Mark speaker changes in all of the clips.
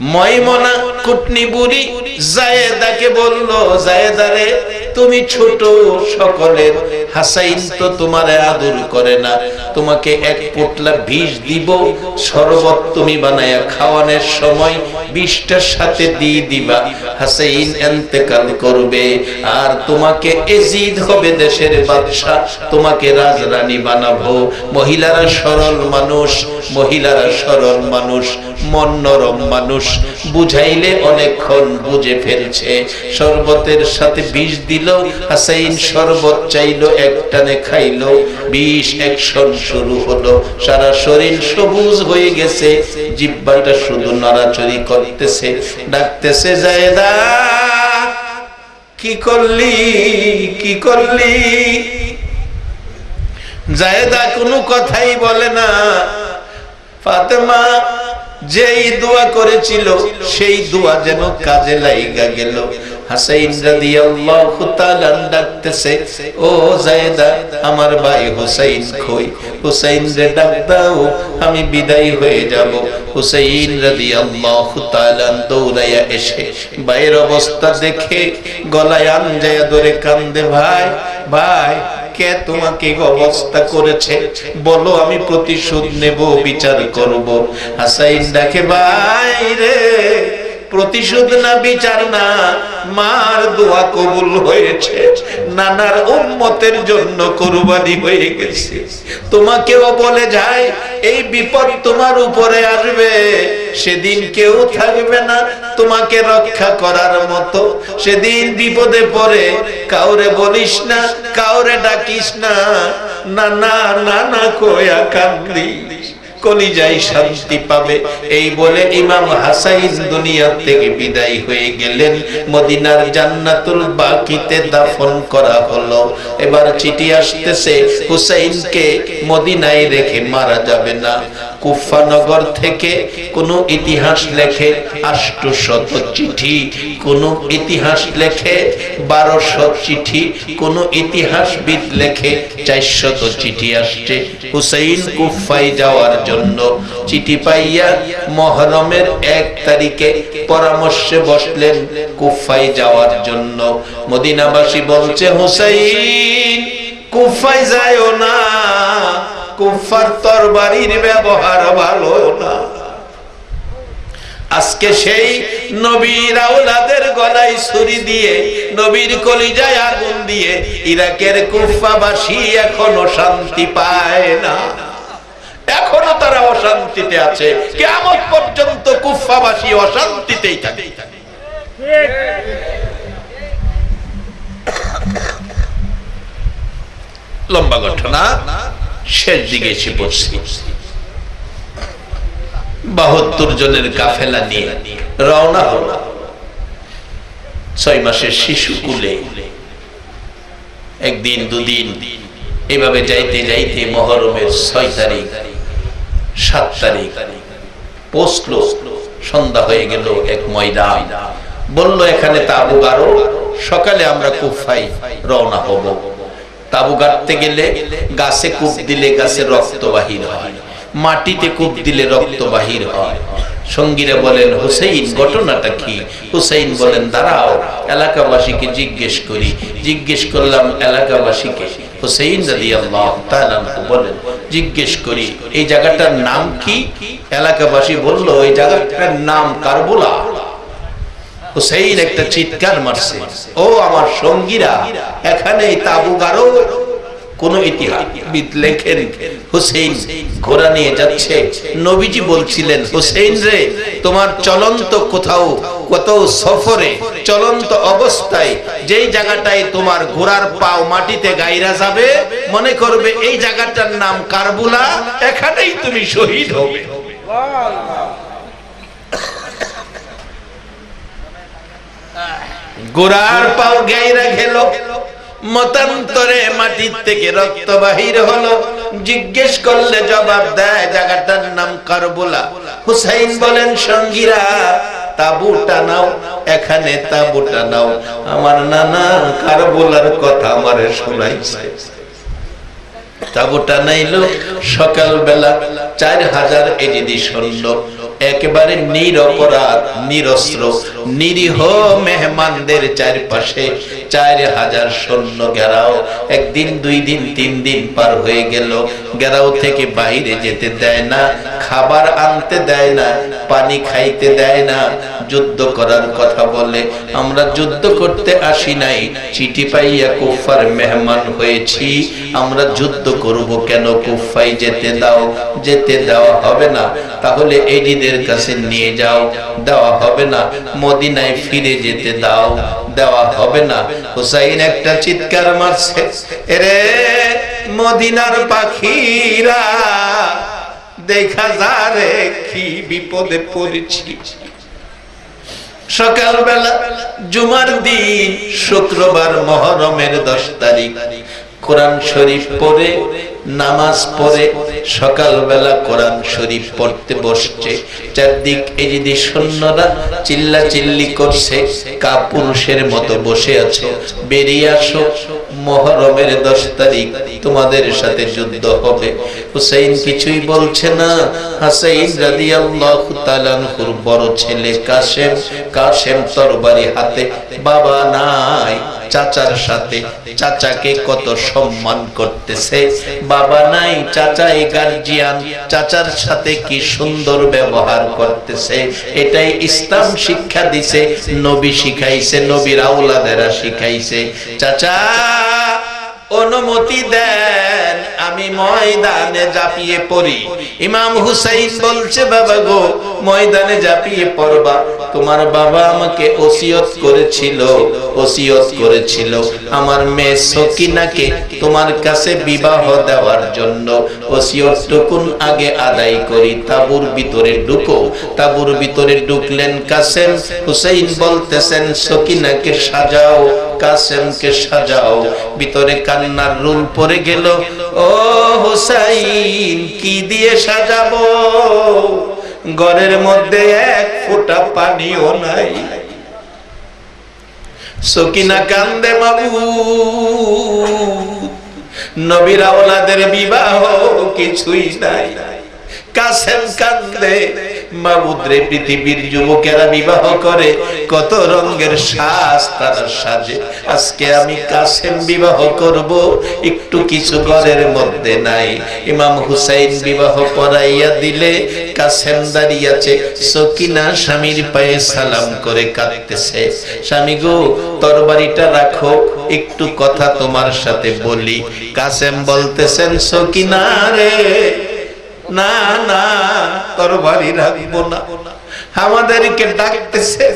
Speaker 1: ময়মনা কুটনি বুড়ি জায়েদাকে বলল জায়েদারে তুমি ছোট সকলের হাসাইন তো তোমার আদর করে না। তোমাকে এক পোটলা বিষ দিব, শরবত তুমি বানায়া খাওয়ানোর সময় বিষটার সাথে দিয়ে দিবা। হাসাইন এন্তেকাল করবে। আর তোমাকে এজিদ হবে দেশের বাদশা তোমাকে রাজরানী বানাবো। মহিলারা সরল মানুষ, মহিলারা সরল মানুষ, মন নরম মানুষ বুঝাইলে অনেকক্ষণ বুঝে ফেলছে। শরবতের সাথে বিষ দিল, হাসাইন শরবত চাইলো, একটানে খাইলো। বিষ অ্যাকশন শুরু হলো। সারা শরীর সবুজ হয়ে গেছে। জিব্বাটা শুধু নড়াচড়ি করতেছে। ডাকতেছে, জায়দা, কি করলি? কি করলি? জায়দা কোনো কথাই বলে না। ফাতেমা যেই দোয়া করেছিল, সেই দোয়া যেন কাজে লাইগা গেল। হাসাইন রে ডাক দাও, আমি বিদায় হয়ে যাব। হুসাইন রাদিয়াল্লাহু তাআলা দৌড়াইয়া এসে অবস্থা দেখে গলায় আনজায়া ধরে কান্দে, ভাই ভাই কে তোমাকে অবস্থা করেছে। বলো আমি প্রতিশোধ নেব বিচার করব। হাসাইন ডাকে ভাই রে প্রতিশোধ না বিচার না, মার দোয়া কবুল হয়েছে। নানার উম্মতের জন্য কুরবানি হয়ে গেছে। তোমাকেও বলে যায়, এই বিপদ তোমার উপরে আসবে। সেদিন কেউ থাকবে না তোমাকে রক্ষা করার মতো। সেদিন বিপদে পড়ে কাউরে বলিস না, কাউরে ডাকিস না। না না না কয়া কান্দি কলিজাই শান্তি পাবে। এই বলে ইমাম হাসাইন দুনিয়া থেকে বিদায় হয়ে গেলেন। মদিনার জান্নাতুল বাকিতে দাফন করা হলো। এবার চিঠি আসতেছে, হুসাইনকে মদিনায় রেখে মারা যাবে না। কুফানগর থেকে কোন ইতিহাস লেখে আষ্টশত চিঠি, কোন ইতিহাস লেখে বারোশো চিঠি, কোন ইতিহাসবিদ লেখে চারশত চিঠি আসছে। হুসাইন কুফাই যাওয়ার জন্য চিঠি পাইয়া মহরমের এক তারিখে পরামর্শে বসলেন কুফাই যাওয়ার জন্য। মদিনাবাসী বলছে, হুসাইন কুফাই যায় না। কুফার তরবারির ব্যবহার ভালো না। আজকে সেই নবীর আওলাদের গলায় ছুরি দিয়ে, নবীর কলিজায় আগুন দিয়ে ইরাকের কুফাবাসী এখনও শান্তি পায় না। এখনও তারা অশান্তিতে আছে। কেমন পর্যন্ত কুফাবাসী অশান্তিতেই থাকে। লম্বা ঘটনা। শেষ দিকে এসে পড়ছি। বাহাত্তর জনের কাফেলা নিয়ে রওনা হলো। ছয় মাসের শিশু কুলে। একদিন, দুদিন, এভাবে যাইতে যাইতে মহরমের ছয় তারিখ, সাত তারিখ পৌঁছলো সন্ধ্যা হয়ে গেল এক ময়দান। বলল, এখানে তাবু গারো সকালে আমরা কুফাই রওনা হব। তাবু গাড়তে গেলে গাছে কূপ দিলে গাছে রক্ত বাহির হয়। মাটিতে কূপ দিলে রক্ত বাহির হয়। সঙ্গীরা বলেন, হুসেইন, ঘটনাটা কি? হুসেইন বলেন, দাঁড়াও, এলাকাবাসীকে জিজ্ঞেস করি। জিজ্ঞেস করলাম, এলাকাবাসীকে? হুসেইন রাদিয়াল্লাহু তাআলা বলেন, জিজ্ঞেস করি, এই জায়গাটার নাম কি? এলাকাবাসী বলল এই জায়গাটার নাম কারবুলা। হুসেইন একটা চিৎকার মারছে। ও আমার সঙ্গীরা, এখানে তাবু গারো। কোন ইতিহাসবিদ লেখেন হুসেইন ঘোড়া নিয়ে যাচ্ছে। নবীজি বলছিলেন, হুসেইন রে, তোমার চলন্ত কোথাও কত সফরে চলন্ত অবস্থায় যেই জায়গাটায় তোমার ঘোড়ার পাও মাটিতে গাইরা যাবে, মনে করবে এই জায়গাটার নাম কারবুলা, এখানেই তুমি শহীদ হবে। গোড়ার পাও গাইরা গেল মতান্তরে মাটির থেকে রক্ত বাহির হলো। জিজ্ঞেস করলে জবাব দেয়, জায়গাটার নাম কারবুলা। হুসাইন বলেন, সঙ্গীরা, তাবুটা নাও, এখানে তাবুটা নাও। আমার নানা কারবুলার কথা আমারে শোনাইছে। তাবুটা নাইলো সকালবেলা, চার হাজার এজিদি সৈন্য। একেবারে নিরপরাধ নিরস্ত্র, নিরীহ মেহমানদের চারপাশে চার হাজার সৈন্য ঘেরাও। একদিন, দুই দিন, তিন দিন পার হয়ে গেল। ঘেরাও থেকে বাইরে যেতে দেয় না, খাবার আনতে দেয় না, পানি খাইতে দেয় না। যুদ্ধ করার কথা বলে, আমরা যুদ্ধ করতে আসি নাই। চিঠি পাইয়া কুফার মেহমান হয়েছি। আমরা যুদ্ধ করব কেন? কুফাই যেতে দাও, যেতে দেওয়া হবে না। তাহলে এডিদের কাছে নিয়ে যাও, দেওয়া হবে না। মদিনায় ফিরে যেতে দাও, দেওয়া হবে না। হুসাইন একটা চিৎকার মারছে, এরে মদিনার পাখিরা, দেখা যা রে, কি বিপদে পড়েছি। সকালবেলা জুমার দিন, শুক্রবার মহরমের দশ তারিখ। কোরআন শরীফ পড়ে, নামাজ পড়ে, সকালবেলা কোরআন শরীফ পড়তে বসছে। চারদিক এজিদি সৈন্যরা চিল্লা চিল্লি করছে কা পুরুষের মতো বসে আছো। বেরিয়ে আসো, মহরমের দশ তারিখ তোমাদের সাথে যুদ্ধ হবে। হুসাইন কিছুই বলছে না। হাসাইন রাদিয়াল্লাহু তাআলার বড় ছেলে কাসেম কাসেম তরবারি হাতে, বাবা নাই। চাচার সাথে। চাচাকে কত সম্মান করতেছে। বাবা নাই, চাচাই গার্জিয়ান চাচার সাথে কি সুন্দর ব্যবহার করতেছে। এটাই ইসলাম শিক্ষা দিছে, নবী শিখাইছে, নবীর আউলাদেরা শিখাইছে। চাচা, অনুমতি দেন। আমি ময়দানে জাপিয়ে পড়ি। ইমাম হুসাইন বলছে, বাবা গো, ময়দানে জাপিয়ে পড়বা। তোমার বাবা আমাকে ওসিয়ত করেছিল ওসিয়ত করেছিল। আমার মেয়ে সকিনাকে তোমার কাছে বিবাহ দেওয়ার জন্য ওসিয়তটুকুন আগে আদায় করি। তাবুর ভিতরে ঢুকো। তাবুর ভিতরে ঢুকলেন কাসেম। হুসাইন বলতেছেন, সকিনাকে সাজাও কাসেমকে সাজাও, ভিতরে কান্নার রুল পড়ে গেল। ও হুসাইন, কি দিয়ে সাজাবো? ঘরের মধ্যে এক ফোঁটা পানিও নাই। সকিনা কান্দে মাবু নবীর আওলাদের বিবাহ কিছুই নাই। কাসেম কান্দে মাবুদ্রে পৃথিবীর যুবকেরা বিবাহ করে, কত রঙের সাজ তারা সাজে। আজকে আমি কাসেম বিবাহ করব, একটু কিছু ঘরের মধ্যে নাই। ইমাম হুসাইন বিবাহ পড়াইয়া দিলে কাসেম দাঁড়িয়েছে সকিনা স্বামীর পায়ে সালাম করে কাঁদতেছে। স্বামী গো, তরবারিটা রাখো, একটু কথা তোমার সাথে বলি। কাসেম বলতেছেন, সকিনা রে না না, তরবারি রাখব না। আমাদেরকে ডাকতেছে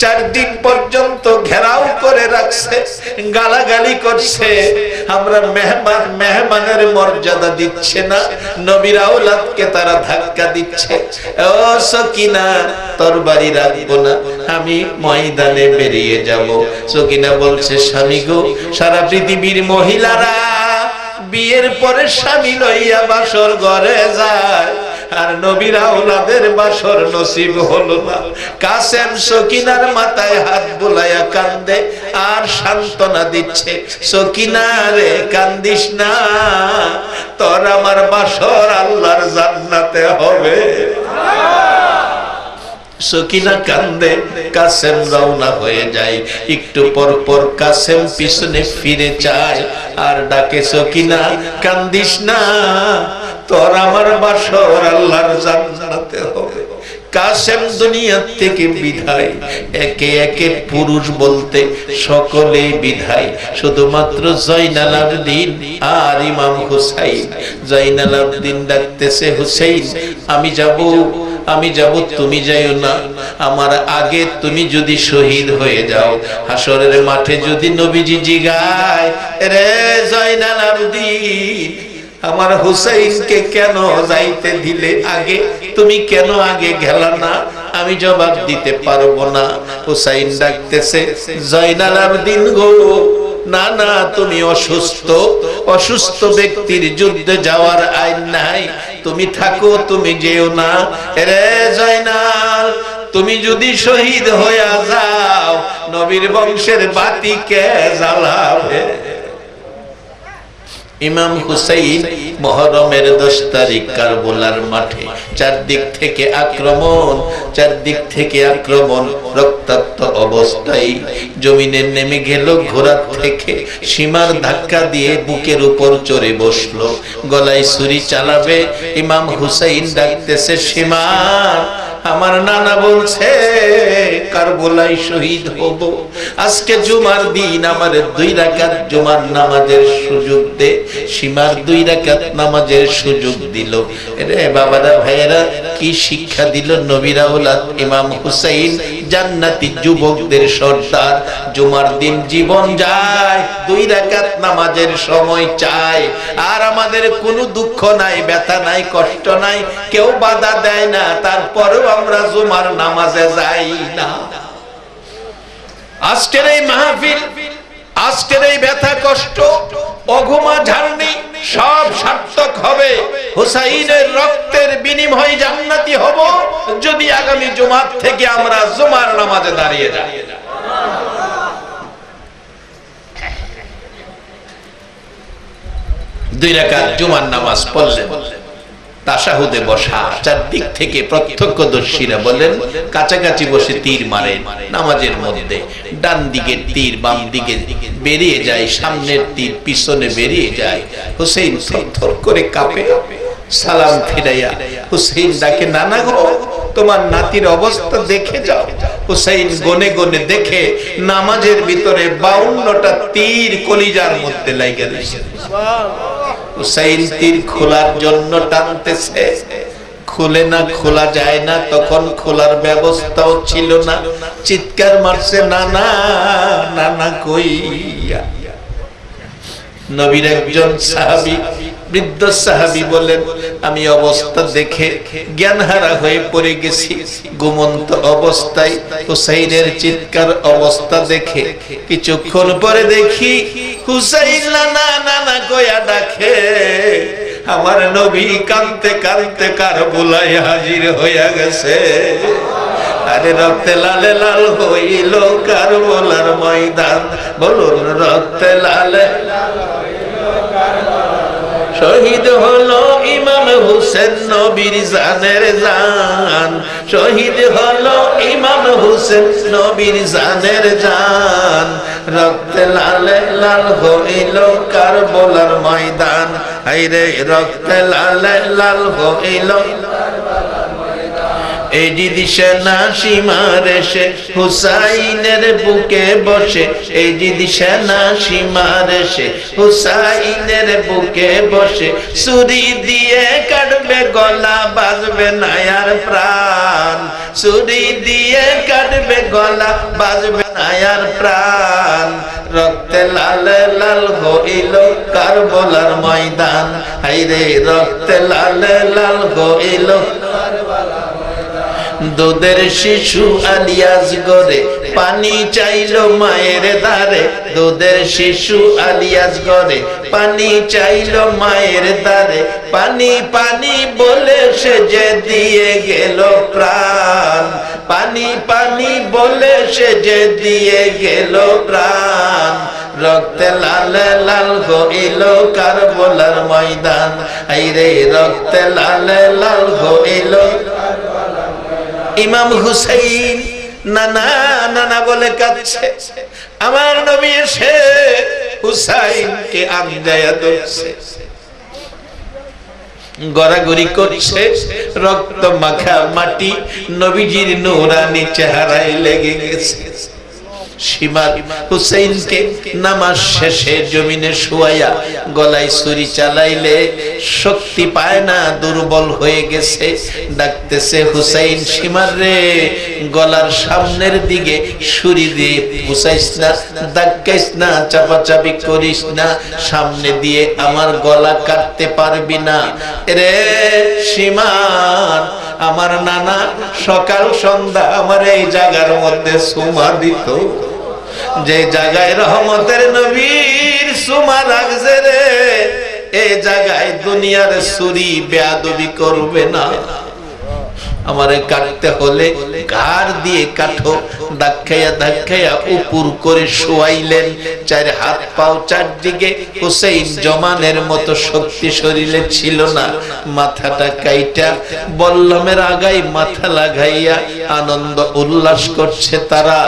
Speaker 1: চার দিন পর্যন্ত ঘেরাও করে রাখছে, গালাগালি করছে। আমরা মেহমান, মেহমানের মর্যাদা দিচ্ছে না, নবীর আওলাদকে তারা ধাক্কা দিচ্ছে। ও সকিনা, তরবারি রাখব না, আমি ময়দানে বেরিয়ে যাব। সকিনা বলছে, স্বামী গো, সারা পৃথিবীর মহিলারা বিয়ের পরে স্বামী লইয়া বাসর ঘরে যায়। আর নবীরা ওনাদের বাসর নসিব হলো না। কাসেম সকিনার মাথায় হাত বুলাইয়া কান্দে, আর সান্ত্বনা দিচ্ছে, সকিনা রে, কান্দিস না। তোর আমার বাসর আল্লাহর জান্নাতে হবে। সকিনা কান্দে? কাসেম রওনা হয়ে যায়। একটু পর পর কাসেম পিছনে ফিরে যায় আর ডাকে সকিনা কান্দিস না। তোর আমার বাসর আল্লাহর জান্নাতে হবে। কাসেম দুনিয়া থেকে বিধায় একে একে পুরুষ বলতে সকলে বিধায় শুধুমাত্র জয়নাল আবদিন আর ইমাম হুসাইন। জয়নাল আবদিন ডাকতেছে, হুসাইন, আমি যাব। আমি যাব তুমি যাইও না। আমার আগে তুমি যদি শহীদ হয়ে যাও হাসরের মাঠে যদি নবীজি জিগায়, রে জয়নাল আবদিন আমার হুসাইনকে কেন যাইতে দিলে আগে? তুমি কেন আগে গেলা না? আমি জবাব দিতে পারব না। হুসাইন ডাকতেছে, জয়নাল আবদিন গো, না না, তুমি অসুস্থ। অসুস্থ ব্যক্তির যুদ্ধে যাওয়ার আইন নাই। তুমি থাকো, তুমি যেও না। রে জয়নাল, তুমি যদি শহীদ হইয়া যাও, নবীর বংশের বাতিকে জ্বালাবে? ইমাম হুসাইন মহরমের দশ তারিখ কারবলার মাঠে। চারদিক থেকে আক্রমণ, চারদিক থেকে আক্রমণ, রক্তাক্ত অবস্থায় জমিনে নেমে গেল ঘোড়ার থেকে। সীমার ধাক্কা দিয়ে বুকের উপর চড়ে বসল। গলায় ছুরি চালাবে ইমাম হুসাইন ডাকতেছে সীমার আমার নানা বলছে কারবলাই শহীদ হব। আজকে জুমার দিন, আমার দুই রাকাত জুমার নামাজের সুযোগ দে। সীমার দুই রাকাত নামাজের সুযোগ দিল। রে বাবারা, ভাইয়েরা, কি শিক্ষা দিল নবীরা উলাদ ইমাম হুসাইন জান্নাতি যুবকদের সর্দার। জুমার দিন জীবন যায়, দুই রাকাত নামাজের সময় চায়। আর আমাদের কোনো দুঃখ নাই, ব্যথা নাই, কষ্ট নাই, কেউ বাধা দেয় না, তারপরেও আমরা জুমার নামাজে যাই না। আজকের এই মাহফিল, আজকের এই ব্যথা কষ্ট অঘুমা ঝাড়নি সব সার্থক হবে। হুসাইনের রক্তের বিনিময় জান্নাতি হব, যদি আগামী জুমার থেকে আমরা জুমার নামাজে দাঁড়িয়ে যাই। দুই রাকাত জুমার নামাজ পড়লেন। তাসাহুদে বসা, চারদিক থেকে প্রত্যক্ষদর্শীরা বলেন কাছাকাছি বসে তীর মারেন। নামাজের মধ্যে ডান দিকের তীর, বাম দিকে বেরিয়ে যায়, সামনের তীর পিছনে বেরিয়ে যায়। হুসেইন থর করে কাঁপে। সালাম ফিরাইয়া হুসেইন ডাকে, নানা গো, তোমার নাতির অবস্থা দেখে যাও। হুসেইন গনে গনে দেখে, নামাজের ভিতরে বাউন্নটা তীর কলিজার মধ্যে লাইগা দিয়েছে হুসাইন তীর খোলার জন্য টানতেছে। খুলে না খোলা যায় না, তখন খোলার ব্যবস্থাও ছিল না। চিৎকার মারছে, নানা কই নবীর একজন সাহাবি, বৃদ্ধ সাহাবি বলেন আমি অবস্থা দেখে জ্ঞানহারা হয়ে পড়ে গেছি। ঘুমন্ত অবস্থায় হুসাইনের চিৎকার অবস্থা দেখে কিছুক্ষণ পরে দেখি হুসাইন নানা নানা কয়া ডাকে, আমার নবী কানতে কানতে কার বুলাই হাজির হইয়া গেছে। আরে রক্তে লালে লাল হইল কার বলার ময়দান, বলুন রক্তে লালে শহীদ হলো হুসেন নবীর জানের জান। শহীদ হলো ইমাম হুসেন নবীর জানের জান। রক্তে লালে লাল হইল কারবলার ময়দান। আইরে রক্তে লালে লাল হইল এই দিদিশে না সীমার এসে হুসাইনের বুকে বসে। এই দিদিশে না সীমার এসে হুসাইনের বুকে বসে। সুরি দিয়ে কাটবে গলা বাজবে নায়ার প্রাণ। সুরি দিয়ে কাটবে গলা বাজবে নায়ার প্রাণ। রক্তে লাল লাল হইল কার বলার ময়দান। হাইরে, রক্তে লাল লাল হইল দুধের শিশু আলিয়াস গরে, পানি চাইল মায়ের দারে দুধের শিশু আলিয়াস গরে, পানি চাইল মায়ের দারে পানি পানি বলে সে যে দিয়ে গেল প্রাণ। পানি পানি বলে সে যে দিয়ে গেল প্রাণ। রক্তে লাল লাল হইল কার বলার ময়দান। আইরে রক্তে লাল লাল হইল ইমাম হুসাইন নানা নানা বলে কাঁদছে। আমার নবী এসে হুসাইনকে দয়া ধরছে। গড়াগড়ি করছে, রক্ত মাখা মাটি নবীজির নোরানি চেহারায় লেগে গেছে। সীমার হুসেইনকে নামাজ শেষে জমিনে শুয়াইয়া গলায় ছুরি চালাইলে শক্তি পায় না, দুর্বল হয়ে গেছে। ডাকতেছে, হুসাইন, সীমার রে, গলার সামনের দিকে ছুরি দিয়ে পুষাইস না ডাকাইস না, চাপাচাপি করিস না, সামনে দিয়ে আমার গলা কাটতে পারবি না। রে, সীমার আমার নানা সকাল সন্ধ্যা আমার এই জায়গার মধ্যে সুমা দিত। যে জায়গায় রহমতের নবীর সুমা লাগছে রে এই জায়গায় দুনিয়ার সুরি বেয়াদবি করবে না। আমারে কাটতে হলে ঘাড় দিয়ে কাটো ধাক্কাইয়া ধাক্কাইয়া উপর করে শোয়াইলেন। চার হাত পাও চারদিকে হুসেইন জমানের মতো শক্তি শরীরে ছিল না। মাথাটা কাইটা, বল্লমের আগাই মাথা লাগাইয়া আনন্দ উল্লাস করছে তারা।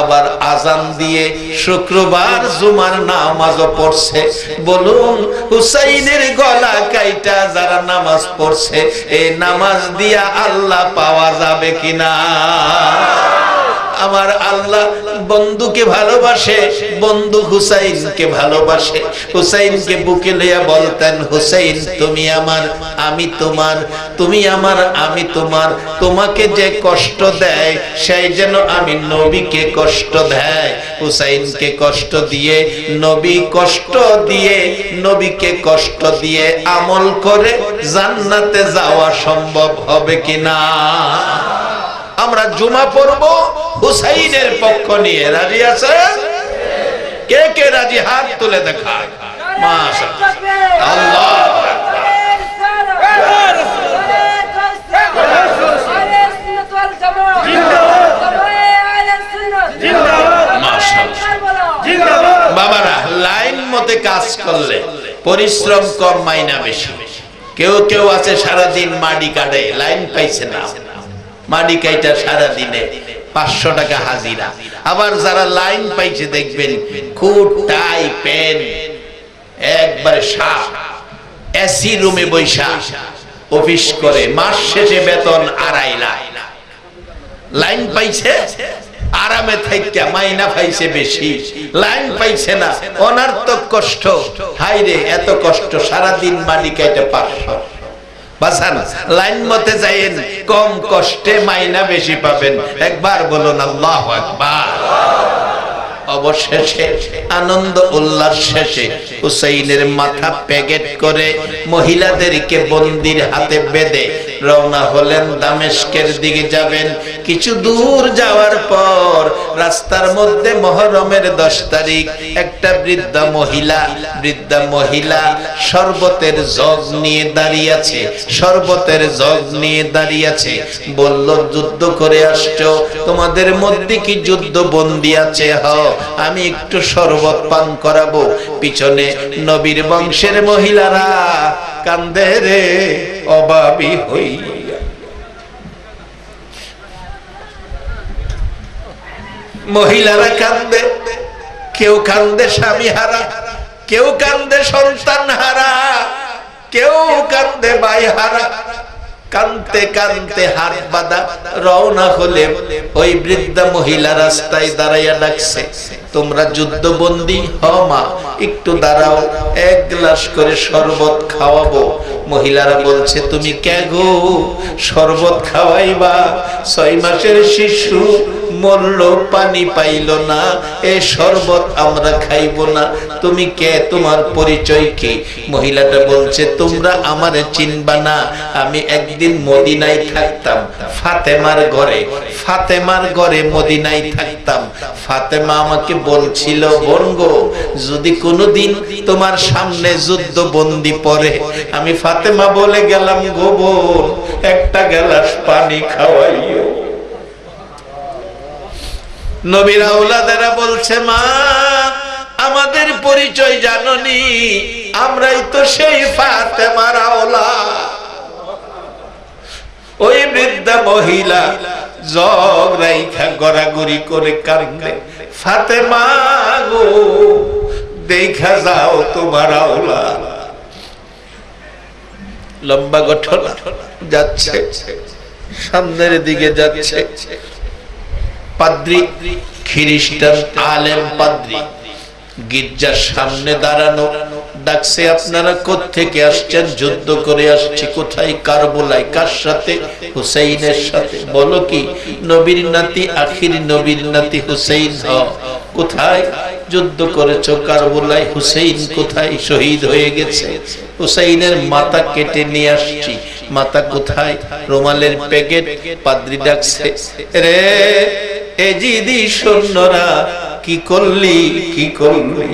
Speaker 1: আবার আজান দিয়ে শুক্রবার জুমার নামাজও পড়ছে। বলুন, হুসাইনের গলা কাইটা যারা নামাজ পড়ছে এই নামাজ দিয়া আল্লাহ পাওয়া যাবে কিনা? আমার আল্লাহ বন্ধুকে ভালোবাসে, বন্ধু হুসাইনকে ভালোবাসে। হুসাইনকে বুকে লইয়া বলতেন, হুসাইন, তুমি আমার, আমি তোমার, তুমি আমার, আমি তোমার। তোমাকে যে কষ্ট দেয়, সেই যেন আমি নবীকে কষ্ট দেয়। হুসাইনকে কষ্ট দিয়ে, নবী কষ্ট দিয়ে, নবীকে কষ্ট দিয়ে আমল করে জান্নাতে যাওয়া সম্ভব হবে কিনা? আমরা জুমা পড়ব হুসাইনের পক্ষ নিয়ে। রাজি আছে কে কে রাজি? হাত তুলে দেখা। আল্লাহ বাবারা লাইন মতে কাজ করলে পরিশ্রম কম মাইনা বেশি। কেউ কেউ আছে সারাদিন মাটি কাটে লাইন পাইছে না। মাটি কাইটা সারা দিনে পাঁচশো টাকা হাজিরা। আবার যারা লাইন পাইছে দেখবেন খুব টাই পেন একবারে সাপ এসি রুমে বৈশা, অফিস করে, মাস শেষে বেতন আড়াই লাখ। লাইন পাইছে, আরামে থাইকা, মাইনা পাইছে বেশি। লাইন পাইছে না, অনার্থক কষ্ট। হাইরে এত কষ্ট, সারাদিন মালিকাইতে পাঁচশো। বাসান লাইন মতে যাইয়েন, কম কষ্টে মাইনা বেশি পাবেন। একবার বলুন, আল্লাহ একবার অবশেষে, আনন্দ উল্লাস শেষে হুসাইনের মাথা প্যাকেট করে মহিলাদেরকে বন্দির হাতে বেঁধে রওনা হলেন দামেশকের দিকে যাবেন। কিছু দূর যাওয়ার পর রাস্তার মধ্যে মহরমের দশ তারিখ, একটা বৃদ্ধা মহিলা বৃদ্ধা মহিলা শরবতের জগ নিয়ে দাঁড়িয়ে আছে, শরবতের জগ নিয়ে দাঁড়িয়ে আছে। বলল, যুদ্ধ করে আসছো, তোমাদের মধ্যে কি যুদ্ধ বন্দি আছে? হ, আমি একটু শরবত পান করাবো। পিছনে নবীর বংশের মহিলারা কান্দে রে। অভাবী হইয়া মহিলারা কান্দে, কেউ কান্দে স্বামী হারা, কেউ কান্দে সন্তান হারা, কেউ কান্দে ভাই হারা। কানতে কানতে হাত বাঁধা, রওনা হলে ওই বৃদ্ধা মহিলা রাস্তায় দাঁড়াইয়া ডাকছে, তোমরা যুদ্ধবন্দী হ মা, একটু দাঁড়াও, এক গ্লাস করে শরবত খাওয়াবো। মহিলারা বলছে তুমি কে গো? শরবত খাওয়াইবা? ছয় মাসের শিশু মরল পানি পাইল না, এ শরবত আমরা খাইব না। তুমি কে? তোমার পরিচয় কি? মহিলাটা বলছে, তোমরা আমারে চিনবা না। আমি একদিন মদিনায় থাকতাম, ফাতেমার ঘরে ফাতেমার ঘরে মদিনায় থাকতাম। ফাতেমা আমাকে বলছিল বনগো যদি কোনোদিন তোমার সামনে যুদ্ধ বন্দি পড়ে, আমি ফাতেমা বলে গেলাম গোবর একটা গ্লাস পানি খাওয়াইও। নবীরা বলছে, মা, আমাদের পরিচয় জাননি, আমরাই তো সেই ফাতেমার ওলা ওই বৃদ্ধা মহিলা জগ রাইখা গড়াগড়ি করে কান্দে ফাতেমা গো, দেখা যাও তোমার আওলা লম্বা গঠন যাচ্ছে, সামনের দিকে যাচ্ছে। পাদ্রি, খ্রিস্টান, আলেম পাদ্রি। গির্জার সামনে দাঁড়ানো, ডাকছে, আপনারা থেকে আসছেন? যুদ্ধ করে আসছি। কোথায়? কারবোলায়? কার সাথে? হুসাইনের সাথে। বলো কি? নবীর নাতি, আখির নবীর নাতি হুসাইন হ। কোথায়? যুদ্ধ করেছ কারবোলায়। হুসাইন কোথায়? শহীদ হয়ে গেছে। হুসাইনের মাথা কেটে নিয়ে আসছি। মাথা কোথায়? রোমালের প্যাকেট। পাদ্রি ডাকছে রে এজিদি সৈন্যরা কি করলি কি করলি?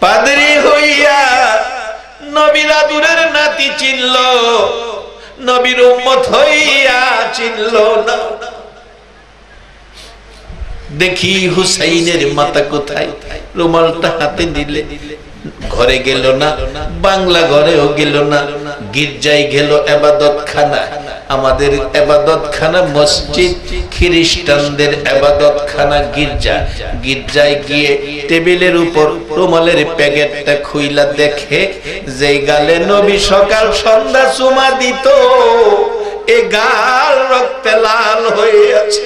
Speaker 1: পাদরি হইয়া নবীরা দূরের নাতি চিনল, নবীর উম্মত হইয়া চিনল না। দেখি হুসাইনের মাথা কোথায়? রুমালটা হাতে দিলে ঘরে গেল না, বাংলা ঘরেও গেল না। গির্জায় গেল এবাদত খানা আমাদের এবাদত খানা মসজিদ, খ্রিস্টানদের এবাদত খানা গির্জা। গির্জায় গিয়ে টেবিলের উপর রুমালের প্যাকেটটা খুইলা দেখে যে গালে নবী সকাল সন্ধ্যা চুমা দিত, এ গাল রক্তে লাল হয়ে আছে।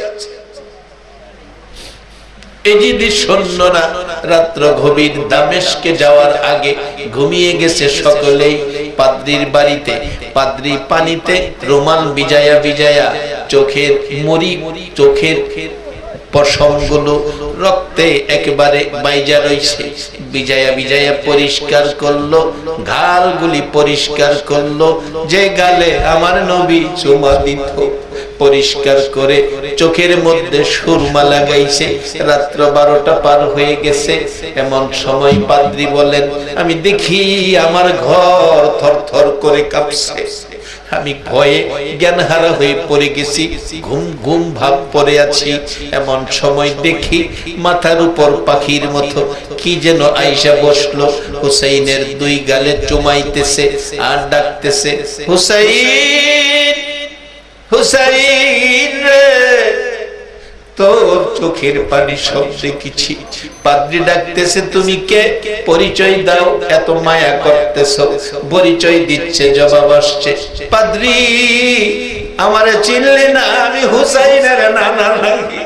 Speaker 1: এই যদি সৈন্যরা রাত্র গভীর দামেশকে যাওয়ার আগে ঘুমিয়ে গেছে সকলেই, পাদ্রির বাড়িতে, পাদ্রি পানিতে রোমান বিজায়া বিজায়া চোখের মরি চোখের পশমগুলো রক্তে একেবারে বাইজা বিজায়া বিজায়া পরিষ্কার করল পরিষ্কার করল, যে গালে আমার নবী চুমা দিত, পরিষ্কার করে চোখের মধ্যে সুরমা লাগাইছে। রাত্র বারোটা পার হয়ে গেছে, এমন সময় পাদ্রি বলেন, আমি দেখি আমার ঘর থর থর করে কাঁপছে। আমি ভয়ে জ্ঞানহারা হয়ে পড়ে গেছি, ঘুম ঘুম ভাব পড়ে আছি। এমন সময় দেখি মাথার উপর পাখির মতো কি যেন আইসা বসল। হুসাইনের দুই গালে চুমাইতেছে আর ডাকতেছে, হুসাইন! হুসাইন! তোর চোখের পানি সব দেখেছি। পাদ্রি ডাকতেছে, তুমি কে? পরিচয় দাও, এত মায়া করতেছ। পরিচয় দিচ্ছে, জবাব আসছে, পাদ্রি, আমারে চিনলে না আমি হুসাইনের নানা লাগি